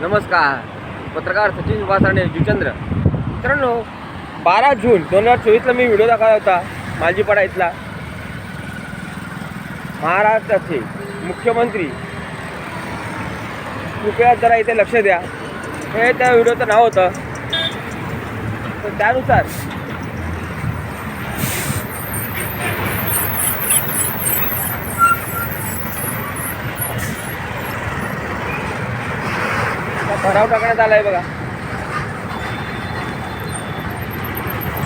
नमस्कार. पत्रकार सचिन वासाणे जुचंद्र. मित्रांनो बारा जून दोन हजार चोवीसला मी व्हिडिओ दाखवला होता मालजीपाडा इथला. महाराष्ट्राचे मुख्यमंत्री. कृपया जरा इथे लक्ष द्या. हे त्या व्हिडिओचं नाव होतं. तर त्यानुसार भराव टाकण्यात आलाय बघा.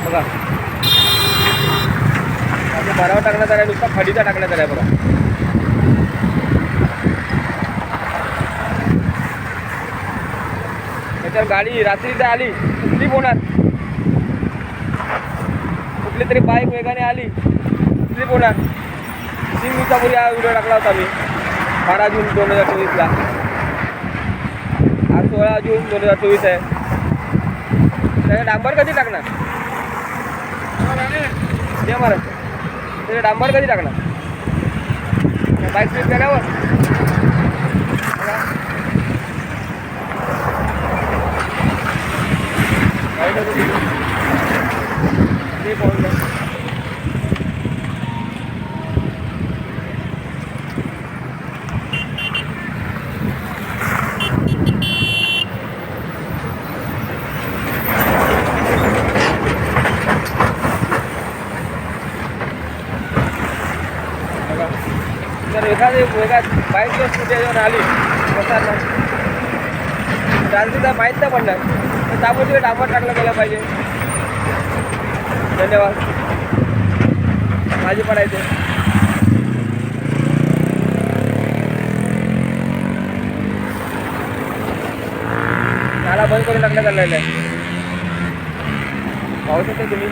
बघा. आता भराव टाकण्यात आलाय नुसता फडीचा टाकण्यात आलाय बघा. त्याच्यावर गाडी रात्री जर आली स्लिप होणार कुठली तरी बाईक वेगाने आली स्लिप होणार तीन दिवसापूर्वी हा व्हिडिओ टाकला होता मी. बारा जून दोन हजार चोवीसला. आज सोळा जून दोन हजार चोवीस आहे. त्याचा डांबर कधी टाकणार? ते महाराज त्याचा डांबर कधी टाकणार? बाईक स्लिप केल्यावर? बघा. गाडी जर एखादी वेगळ्या बाईक किंवा स्कूटी याच्यावर आली बसायला चालते तर माहीत नाही पडणार तर त्यामुळे डांबर टाकलं गेलं पाहिजे. धन्यवाद. माझी पडायचे नाला बंद करून टाकण्यात आलेला आहे पाहू शकता तुम्ही.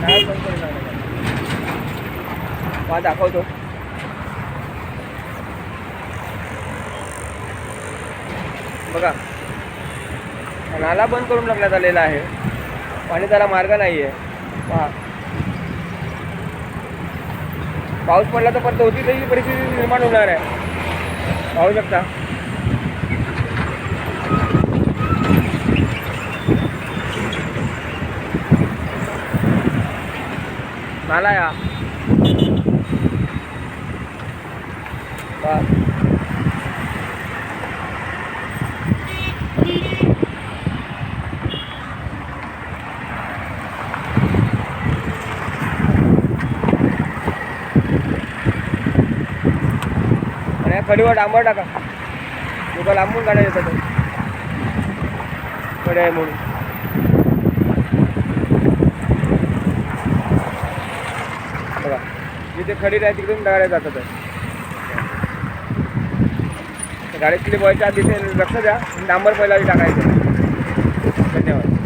काय बंद करून टाकण्यात मला दाखवतो बघा नाला बंद करून टाकण्यात आलेला आहे पाणी त्याला मार्ग नाही आहे पहा पाऊस पडला तर परत होती तशी परिस्थिती निर्माण होणार आहे पाहू शकता नाला या पहा आणि या खडीवर डांबर टाका. लोक लांबून गाड्या येतात खडे आहे म्हणून. बघा जिथे खडी आहे तिकडून टाकायला जातात गाडी बॉयच्या आधी ते लक्ष द्या. नंबर पहिला टाकायचं. धन्यवाद.